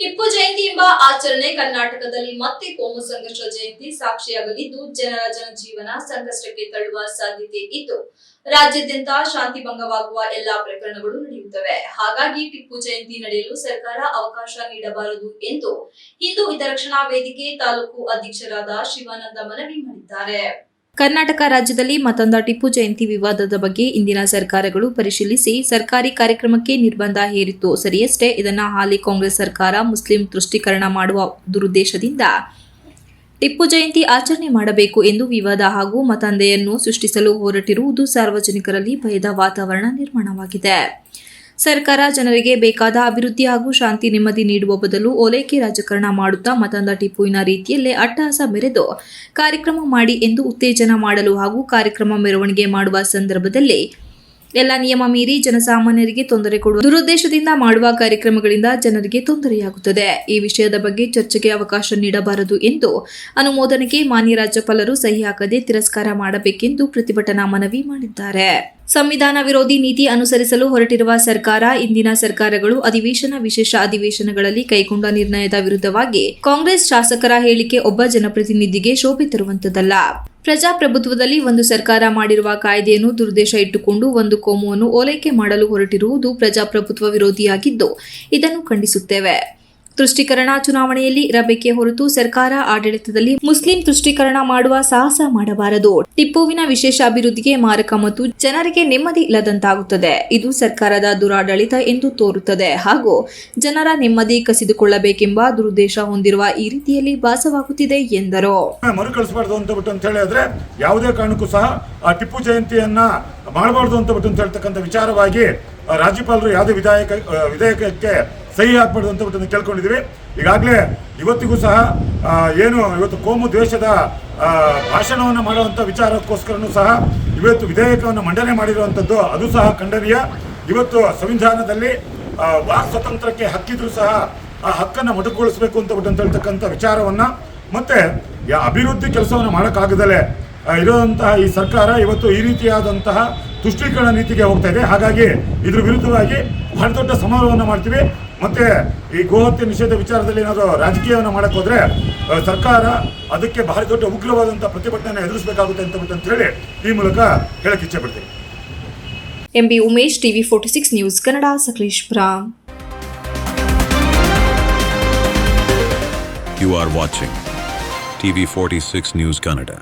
ಟಿಪ್ಪು ಜಯಂತಿ ಎಂಬ ಆಚರಣೆ ಕರ್ನಾಟಕದಲ್ಲಿ ಮತ್ತೆ ಕೋಮು ಸಂಘರ್ಷ ಜಯಂತಿ ಸಾಕ್ಷಿಯಾಗಲಿದ್ದು, ಜನರ ಜನಜೀವನ ಸಂಕಷ್ಟಕ್ಕೆ ತಳ್ಳುವ ಸಾಧ್ಯತೆ ಇದ್ದು ರಾಜ್ಯಾದ್ಯಂತ ಶಾಂತಿ ಭಂಗವಾಗುವ ಎಲ್ಲಾ ಪ್ರಕರಣಗಳು ನಡೆಯುತ್ತವೆ. ಹಾಗಾಗಿ ಟಿಪ್ಪು ಜಯಂತಿ ನಡೆಯಲು ಸರ್ಕಾರ ಅವಕಾಶ ನೀಡಬಾರದು ಎಂದು ಹಿಂದೂ ಹಿತರಕ್ಷಣಾ ವೇದಿಕೆ ತಾಲೂಕು ಅಧ್ಯಕ್ಷರಾದ ಶಿವಾನಂದ ಮನವಿ ಮಾಡಿದ್ದಾರೆ. ಕರ್ನಾಟಕ ರಾಜ್ಯದಲ್ಲಿ ಮತ್ತೊಂದ ಟಿಪ್ಪು ಜಯಂತಿ ವಿವಾದದ ಬಗ್ಗೆ ಇಂದಿನ ಸರ್ಕಾರಗಳು ಪರಿಶೀಲಿಸಿ ಸರ್ಕಾರಿ ಕಾರ್ಯಕ್ರಮಕ್ಕೆ ನಿರ್ಬಂಧ ಹೇರಿತ್ತು. ಸರಿಯಷ್ಟೇ, ಇದನ್ನು ಹಾಲಿ ಕಾಂಗ್ರೆಸ್ ಸರ್ಕಾರ ಮುಸ್ಲಿಂ ತುಷ್ಟೀಕರಣ ಮಾಡುವ ದುರುದ್ದೇಶದಿಂದ ಟಿಪ್ಪು ಜಯಂತಿ ಆಚರಣೆ ಮಾಡಬೇಕು ಎಂದು ವಿವಾದ ಹಾಗೂ ಮತಂದೆಯನ್ನು ಸೃಷ್ಟಿಸಲು ಹೊರಟಿರುವುದು ಸಾರ್ವಜನಿಕರಲ್ಲಿ ಭಯದ ವಾತಾವರಣ ನಿರ್ಮಾಣವಾಗಿದೆ. ಸರ್ಕಾರ ಜನರಿಗೆ ಬೇಕಾದ ಅಭಿವೃದ್ಧಿ ಹಾಗೂ ಶಾಂತಿ ನೆಮ್ಮದಿ ನೀಡುವ ಬದಲು ಓಲೈಕೆ ರಾಜಕಾರಣ ಮಾಡುತ್ತಾ ಮತಂದ ಟಿಪ್ಪುವಿನ ರೀತಿಯಲ್ಲೇ ಅಟ್ಟಹಾಸ ಮೆರೆದು ಕಾರ್ಯಕ್ರಮ ಮಾಡಿ ಎಂದು ಉತ್ತೇಜನ ಮಾಡಲು ಹಾಗೂ ಕಾರ್ಯಕ್ರಮ ಮೆರವಣಿಗೆ ಮಾಡುವ ಸಂದರ್ಭದಲ್ಲಿ ಎಲ್ಲ ನಿಯಮ ಮೀರಿ ಜನಸಾಮಾನ್ಯರಿಗೆ ತೊಂದರೆ ಕೊಡುವ ದುರುದ್ದೇಶದಿಂದ ಮಾಡುವ ಕಾರ್ಯಕ್ರಮಗಳಿಂದ ಜನರಿಗೆ ತೊಂದರೆಯಾಗುತ್ತದೆ. ಈ ವಿಷಯದ ಬಗ್ಗೆ ಚರ್ಚೆಗೆ ಅವಕಾಶ ನೀಡಬಾರದು ಎಂದು ಅನುಮೋದನೆಗೆ ಮಾನ್ಯ ರಾಜ್ಯಪಾಲರು ಸಹಿ ಹಾಕದೆ ತಿರಸ್ಕಾರ ಮಾಡಬೇಕೆಂದು ಪ್ರತಿಭಟನಾ ಮನವಿ ಮಾಡಿದ್ದಾರೆ. ಸಂವಿಧಾನ ವಿರೋಧಿ ನೀತಿ ಅನುಸರಿಸಲು ಹೊರಟಿರುವ ಸರ್ಕಾರ ಇಂದಿನ ಸರ್ಕಾರಗಳು ಅಧಿವೇಶನ, ವಿಶೇಷ ಅಧಿವೇಶನಗಳಲ್ಲಿ ಕೈಗೊಂಡ ನಿರ್ಣಯದ ವಿರುದ್ಧವಾಗಿ ಕಾಂಗ್ರೆಸ್ ಶಾಸಕರ ಹೇಳಿಕೆ ಒಬ್ಬ ಜನಪ್ರತಿನಿಧಿಗೆ ಶೋಭೆ ತರುವಂತದ್ದಲ್ಲ. ಪ್ರಜಾಪ್ರಭುತ್ವದಲ್ಲಿ ಒಂದು ಸರ್ಕಾರ ಮಾಡಿರುವ ಕಾಯ್ದೆಯನ್ನು ದುರುದ್ದೇಶ ಇಟ್ಟುಕೊಂಡು ಒಂದು ಕೋಮುವನ್ನು ಓಲೈಕೆ ಮಾಡಲು ಹೊರಟಿರುವುದು ಪ್ರಜಾಪ್ರಭುತ್ವ ವಿರೋಧಿಯಾಗಿದ್ದು ಇದನ್ನು ಖಂಡಿಸುತ್ತೇವೆ. ತುಷ್ಟೀಕರಣ ಚುನಾವಣೆಯಲ್ಲಿ ಇರಬೇಕೇ ಹೊರತು ಸರ್ಕಾರ ಆಡಳಿತದಲ್ಲಿ ಮುಸ್ಲಿಂ ತುಷ್ಟೀಕರಣ ಮಾಡುವ ಸಾಹಸ ಮಾಡಬಾರದು. ಟಿಪ್ಪುವಿನ ವಿಶೇಷ ಅಭಿವೃದ್ಧಿಗೆ ಮಾರಕ ಮತ್ತು ಜನರಿಗೆ ನೆಮ್ಮದಿ ಇಲ್ಲದಂತಾಗುತ್ತದೆ. ಇದು ಸರ್ಕಾರದ ದುರಾಡಳಿತ ಎಂದು ತೋರುತ್ತದೆ. ಹಾಗೂ ಜನರ ನೆಮ್ಮದಿ ಕಸಿದುಕೊಳ್ಳಬೇಕೆಂಬ ದುರುದ್ದೇಶ ಹೊಂದಿರುವ ಈ ರೀತಿಯಲ್ಲಿ ಭಾಸವಾಗುತ್ತಿದೆ ಎಂದರು. ಅಂತ ಹೇಳಿದ್ರೆ ಯಾವುದೇ ಕಾರಣಕ್ಕೂ ಸಹ ಟಿಪ್ಪು ಜಯಂತಿಯನ್ನ ಮಾಡಬಾರದು ಅಂತ ಬಿಟ್ಟು ಹೇಳ್ತಕ್ಕಂಥ ವಿಚಾರವಾಗಿ ರಾಜ್ಯಪಾಲರು ಯಾವುದೇ ವಿಧಾಯಕ, ವಿಧೇಯಕಕ್ಕೆ ಸಹಿ ಹಾಕ್ಬಾರ್ದು ಅಂತ ಬಿಟ್ಟು ಕೇಳ್ಕೊಂಡಿದ್ದೀವಿ. ಈಗಾಗಲೇ ಇವತ್ತಿಗೂ ಸಹ ಏನು, ಇವತ್ತು ಕೋಮು ದ್ವೇಷದ ಭಾಷಣವನ್ನು ಮಾಡುವಂಥ ವಿಚಾರಕ್ಕೋಸ್ಕರನೂ ಸಹ ಇವತ್ತು ವಿಧೇಯಕವನ್ನು ಮಂಡನೆ ಮಾಡಿರುವಂಥದ್ದು ಅದು ಸಹ ಖಂಡನೀಯ. ಇವತ್ತು ಸಂವಿಧಾನದಲ್ಲಿ ವಾಕ್ ಸ್ವಾತಂತ್ರ್ಯಕ್ಕೆ ಹಕ್ಕಿದ್ರು ಸಹ ಆ ಹಕ್ಕನ್ನು ಮೊಟಕುಗೊಳಿಸಬೇಕು ಅಂತ ಬಿಟ್ಟು ಅಂತ ಹೇಳ್ತಕ್ಕಂಥ ವಿಚಾರವನ್ನ ಮತ್ತೆ ಅಭಿವೃದ್ಧಿ ಕೆಲಸವನ್ನು ಮಾಡೋಕ್ಕಾಗದಲ್ಲೇ ಇರುವಂತಹ ಈ ಸರ್ಕಾರ ಇವತ್ತು ಈ ರೀತಿಯಾದಂತಹ ತುಷ್ಟೀಕರಣ ನೀತಿಗೆ ಹೋಗ್ತಾ ಇದೆ. ಹಾಗಾಗಿ ಇದ್ರ ವಿರುದ್ಧವಾಗಿ ಬಹಳ ದೊಡ್ಡ ಸಮಾರೋಹವನ್ನು ಮಾಡ್ತೀವಿ. ಮತ್ತೆ ಈ ಗೋಹತ್ಯೆ ನಿಷೇಧ ವಿಚಾರದಲ್ಲಿ ಏನಾದರೂ ರಾಜಕೀಯವನ್ನು ಮಾಡಕ್ ಹೋದ್ರೆ ಸರ್ಕಾರ ಅದಕ್ಕೆ ಬಹಳ ದೊಡ್ಡ ಉಗ್ರವಾದಂಥ ಪ್ರತಿಭಟನೆ ಎದುರಿಸಬೇಕಾಗುತ್ತೆ ಅಂತ ಹೇಳಿ ಈ ಮೂಲಕ ಹೇಳಕ್ಕೆ ಇಚ್ಛೆ ಪಡ್ತೀನಿ. M B Umesh TV forty six news Kannada Sakleshpur. You are watching TV46 News Canada.